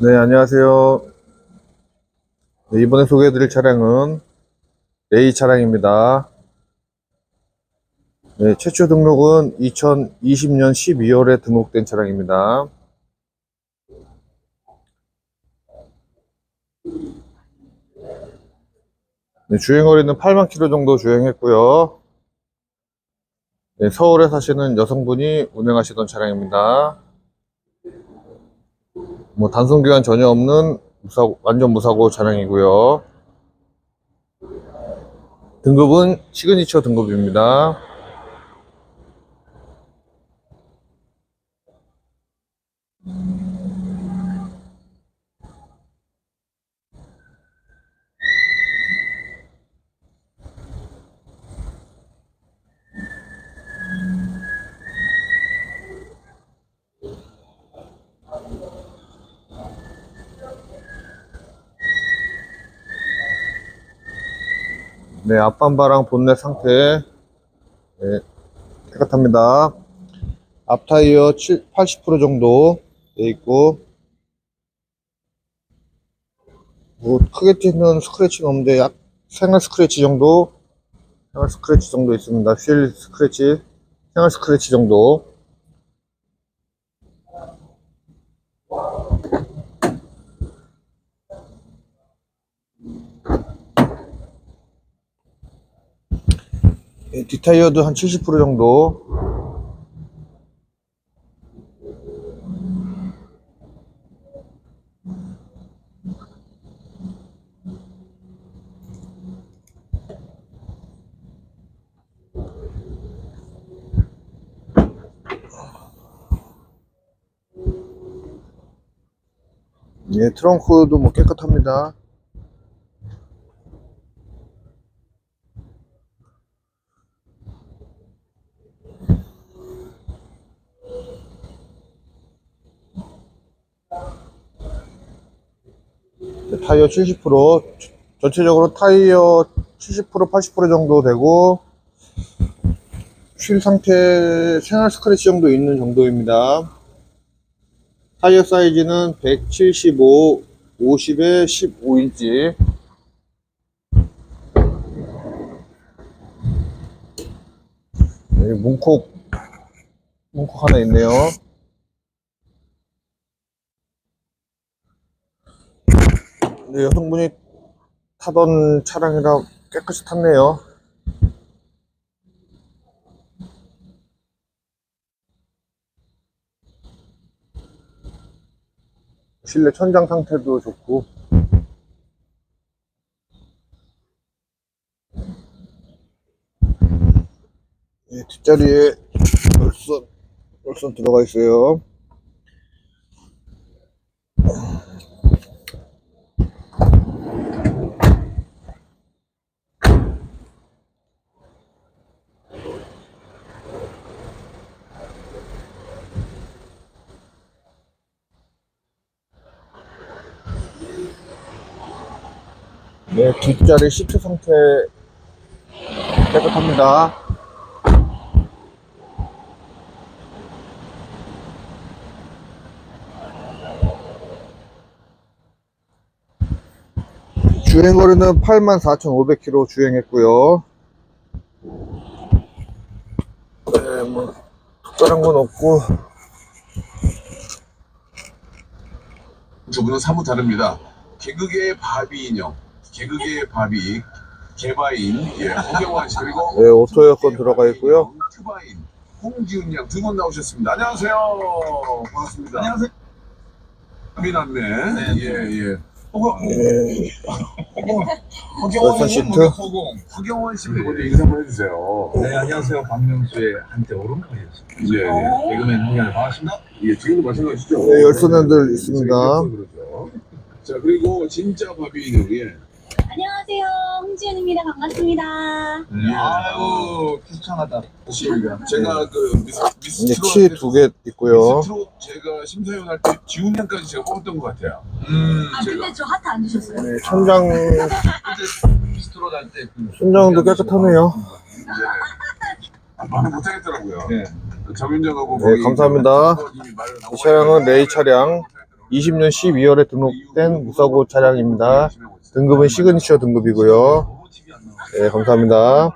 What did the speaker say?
네, 안녕하세요. 네, 이번에 소개해드릴 차량은 레이 차량입니다. 네, 최초 등록은 2020년 12월에 등록된 차량입니다. 네, 주행거리는 8만 킬로 정도 주행했고요. 네, 서울에 사시는 여성분이 운행하시던 차량입니다. 뭐 단속 기간 전혀 없는 무사고, 완전 무사고 차량이고요. 등급은 시그니처 등급입니다. 네, 앞반바랑 본넷 상태 네, 깨끗합니다. 앞 타이어 7, 80% 정도 돼 있고 뭐 크게 튀는 스크래치는 없는데 약 생활 스크래치 정도 생활 스크래치 정도 있습니다. 휠 스크래치 생활 스크래치 정도 예, 뒷타이어도 한 70% 정도 예, 트렁크도 뭐 깨끗합니다. 타이어 70% 전체적으로 타이어 70% 80% 정도 되고 휠 상태 생활 스크래치 정도 있는 정도입니다. 타이어 사이즈는 175 50에 15인치 여기 문콕 문콕 하나 있네요. 네, 여성분이 타던 차량이라 깨끗이 탔네요. 실내 천장 상태도 좋고. 네, 뒷자리에 열선, 열선 들어가 있어요. 네, 뒷자리 시트 상태 깨끗합니다. 주행 거리는 84,500km 주행했고요. 네, 뭐 특별한 건 없고 두 분은 사뭇 다릅니다. 개그계의 바비 인형, 개그계의 바비, 개바인, 예, 허경환 씨 그리고 네, 오토 에어컨 들어가 있고요. 트바인, 홍지훈 양 두 분 나오셨습니다. 안녕하세요. 반갑습니다. 안녕하세요. 바비남매, 예, 예. 허경, 네, 씨, 시트. 허경, 허경환 씨 먼저 인사 한번 해주세요. 네, 안녕하세요. 박명수의 한때 오른팔이었습니다. 예, 예. 개그맨 홍현을 반갑습니다. 예, 지금도 마찬가지죠? 네, 열선핸들 있습니다. 그렇죠. 자, 그리고 진짜 바비 인형, 예. 안녕하세요. 홍지연입니다. 반갑습니다. 네, 아유, 추천하다. 제가 그 미스, 이제 미스트로 키두 개 있고요. 미스트로 제가 심사위원 할 때 지훈 양까지 제가 뽑았던 것 같아요. 음, 아, 근데 저 하트 안 주셨어요? 네, 천장, 미스트로 달때 그 천장도 깨끗하네요. 아, 말을 못하겠더라고요. 네. 정윤정하고 네, 감사합니다. 이 차량은 레이 차량. 20년 12월에 등록된 무사고 차량입니다. 등급은 시그니처 등급이고요. 네, 감사합니다.